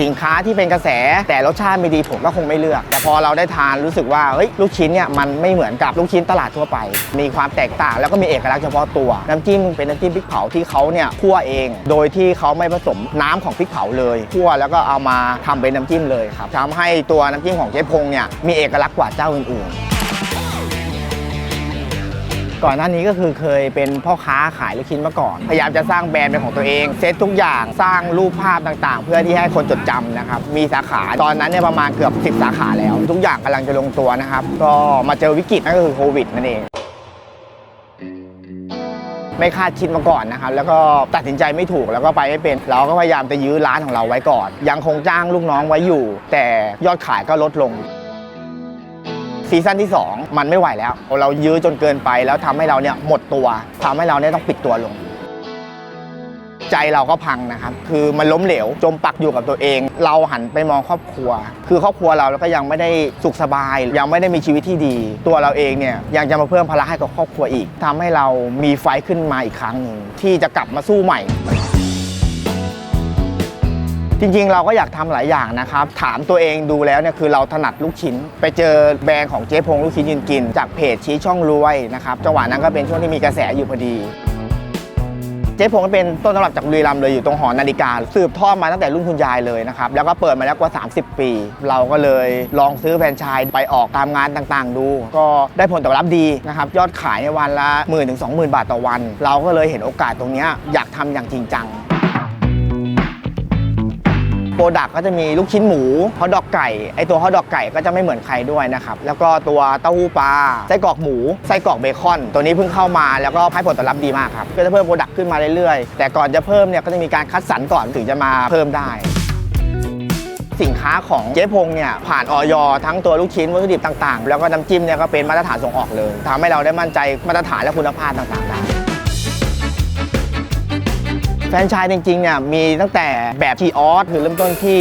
สินค้าที่เป็นกระแส แต่รสชาติไม่ดีผมก็คงไม่เลือก แต่พอเราได้ทานรู้สึกว่าเฮ้ยลูกชิ้นเนี่ยมันไม่เหมือนกับลูกชิ้นตลาดทั่วไป มีความแตกต่างแล้วก็มีเอกลักษณ์เฉพาะตัว น้ำจิ้มเป็นน้ำจิ้มพริกเผาที่เขาเนี่ยคั่วเอง โดยที่เขาไม่ผสมน้ำของพริกเผาเลยคั่วแล้วก็เอามาทำเป็นน้ำจิ้มเลยครับทำให้ตัวน้ำจิ้มของเจ๊พงเนี่ยมีเอกลักษณ์กว่าเจ้าอื่นๆ ก่อนหน้านี้ก็คือเคยเป็นพ่อค้าขายลูกชิ้นมาก่อน พยายามจะสร้างแบรนด์เป็นของตัวเองเซตทุกอย่างสร้างรูปภาพต่างๆ เพื่อที่ให้คนจดจำนะครับมีสาขาตอนนั้นเนี่ยประมาณเกือบ 10 สาขาแล้ว ทุกอย่างกำลังจะลงตัวนะครับก็มาเจอวิกฤตนั่นก็คือโควิดนั่นเองไม่คาดคิดมาก่อนนะครับ แล้วก็ตัดสินใจไม่ถูกแล้วก็ไปไม่เป็น เราก็พยายามจะยื้อร้านของเราไว้ก่อน ยังคงจ้างลูกน้องไว้อยู่ แต่ยอดขายก็ลดลง ซีซั่นที่ 2 มันไม่ไหวแล้ว เรายื้อจนเกินไปแล้วทำให้เราเนี่ยหมดตัวทำให้เราเนี่ยต้องปิดตัวลง ใจเราก็พังนะครับ คือมันล้มเหลว จมปักอยู่กับตัวเอง เราหันไปมองครอบครัว คือครอบครัวเราแล้วก็ยังไม่ได้สุขสบาย ยังไม่ได้มีชีวิตที่ดี ตัวเราเองเนี่ยยังจะมาเพิ่มภาระให้กับครอบครัวอีกทำให้เรามีไฟขึ้นมาอีกครั้งหนึ่งที่จะกลับมาสู้ใหม่ จริงๆ เราก็อยากทำหลายอย่างนะครับ ถามตัวเองดูแล้วเนี่ยคือเราถนัดลูกชิ้น ไปเจอแบรนด์ของเจ๊พงลูกชิ้นยืนกิน จากเพจชี้ช่องรวยนะครับจังหวะนั้นก็เป็นช่วงที่มีกระแสอยู่พอดีเจ๊พงเป็นต้นตำรับจากบุรีรัมย์เลยอยู่ตรงหอนาฬิกา สืบทอดมาตั้งแต่รุ่นคุณยายเลยนะครับ แล้วก็เปิดมาแล้วกว่า 30 ปี เราก็เลยลองซื้อแฟรนไชส์ไปออกตามงานต่างๆ ดู ก็ได้ผลตอบรับดีนะครับ ยอดขายในวันละ1 0 0 0 0ถึง20,000บาทต่อวัน เราก็เลยเห็นโอกาสตรงนี้อยากทำอย่างจริงจัง โปรดักก็จะมีลูกชิ้นหมูฮอทดอกไก่ไอตัวฮอทดอกไก่ก็จะไม่เหมือนใครด้วยนะครับแล้วก็ตัวเต้าหู้ปลาไส้กรอกหมูไส้กรอกเบคอน ตัวนี้เพิ่งเข้ามาแล้วก็ให้ผลตอบรับดีมากครับก็จะเพิ่มโปรดักขึ้นมาเรื่อยๆ แต่ก่อนจะเพิ่มเนี่ยก็จะมีการคัดสรรก่อนถึงจะมาเพิ่มได้สินค้าของเจ๊พงเนี่ยผ่านออยทั้งตัวลูกชิ้นวัตถุดิบต่างๆ แล้วก็น้ำจิ้มเนี่ยก็เป็นมาตรฐานส่งออกเลยทำให้เราได้มั่นใจมาตรฐานและคุณภาพต่างๆได้ แฟนชส์จริงๆเนี่ยมีตั้งแต่แบบคีออสคือเริ่มต้นที่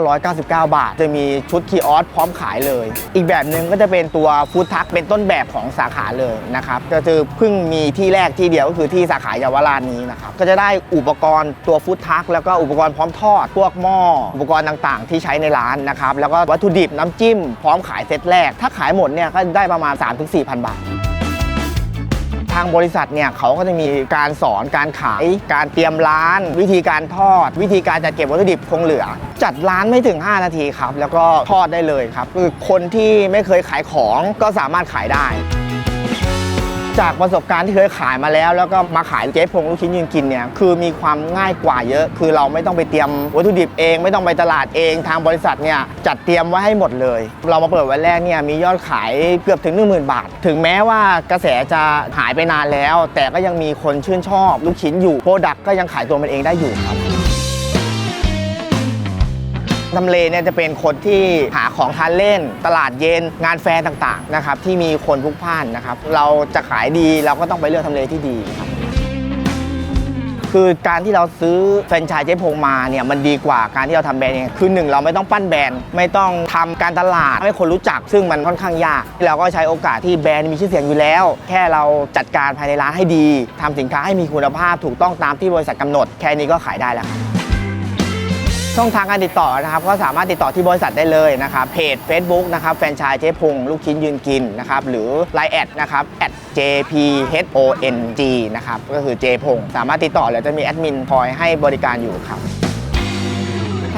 19,999 บาท จะมีชุดคีออสพร้อมขายเลย อีกแบบหนึ่งก็จะเป็นตัวฟู้ดทักเป็นต้นแบบของสาขาเลยนะครับก็คือเพิ่งมีที่แรกที่เดียวก็คือที่สาขาเยาวราชนี้นะครับก็จะได้อุปกรณ์ตัวฟู้ดทักแล้วก็อุปกรณ์พร้อมทอดพวกหม้ออุปกรณ์ต่างๆ ที่ใช้ในร้านนะครับแล้วก็วัตถุดิบน้ำจิ้มพร้อมขายเซตแรก ถ้าขายหมดเนี่ยก็ได้ประมาณ 3-4,000 บาท ทางบริษัทเนี่ยเขาก็จะมีการสอนการขาย การเตรียมร้าน วิธีการทอด วิธีการจัดเก็บวัตถุดิบคงเหลือ จัดร้านไม่ถึง 5 นาทีครับ แล้วก็ทอดได้เลยครับคือคนที่ไม่เคยขายของก็สามารถขายได้ จากประสบการณ์ที่เคยขายมาแล้ว แล้วก็มาขายเจ๊พงลูกชิ้นยืนกินเนี่ยคือมีความง่ายกว่าเยอะ คือเราไม่ต้องไปเตรียมวัตถุดิบเอง ไม่ต้องไปตลาดเองทางบริษัทเนี่ยจัดเตรียมไว้ให้หมดเลย เรามาเปิดวันแรกเนี่ยมียอดขายเกือบถึง 10,000 บาท ถึงแม้ว่ากระแสจะหายไปนานแล้ว แต่ก็ยังมีคนชื่นชอบลูกชิ้นอยู่โปรดักก็ยังขายตัวมันเองได้อยู่ครับ ทำเลเนี่ยจะเป็นคนที่หาของทานเล่น ตลาดเย็นงานแฟร์ต่างๆนะครับที่มีคนพลุกพล่านนะครับ เราจะขายดีเราก็ต้องไปเลือกทำเลที่ดีครับคือการที่เราซื้อแฟรนไชส์เจ๊พงมาเนี่ยมันดีกว่าการที่เราทำแบรนด์เองคือหนึ่งเราไม่ต้องปั้นแบรนด์ ไม่ต้องทำการตลาดให้คนรู้จัก ซึ่งมันค่อนข้างยากเราก็ใช้โอกาสที่แบรนด์มีชื่อเสียงอยู่แล้ว แค่เราจัดการภายในร้านให้ดีทำสินค้าให้มีคุณภาพถูกต้องตามที่บริษัทกำหนด แค่นี้ก็ขายได้แล้ว ช่องทางการติดต่อนะครับก็สามารถติดต่อที่บริษัทได้เลยนะครับเพจ Facebook นะครับแฟนชายเจ๊พงลูกชิ้นยืนกินนะครับหรือ Line แอดนะครับ @jphong นะครับก็คือเจพงสามารถติดต่อแล้วจะมีแอดมินคอยให้บริการอยู่ครับ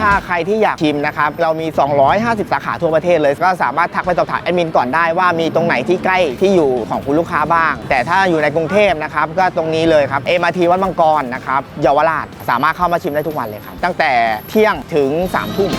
ถ้าใครที่อยากชิมนะครับ เรามี 250 สาขาทั่วประเทศเลย ก็สามารถทักไปสอบถามแอดมินก่อนได้ว่ามีตรงไหนที่ใกล้ที่อยู่ของคุณลูกค้าบ้าง แต่ถ้าอยู่ในกรุงเทพนะครับ ก็ตรงนี้เลยครับเอ็มอาร์ทีวัดมังกรนะครับเยาวราชสามารถเข้ามาชิมได้ทุกวันเลยครับ ตั้งแต่เที่ยงถึง3ทุ่ม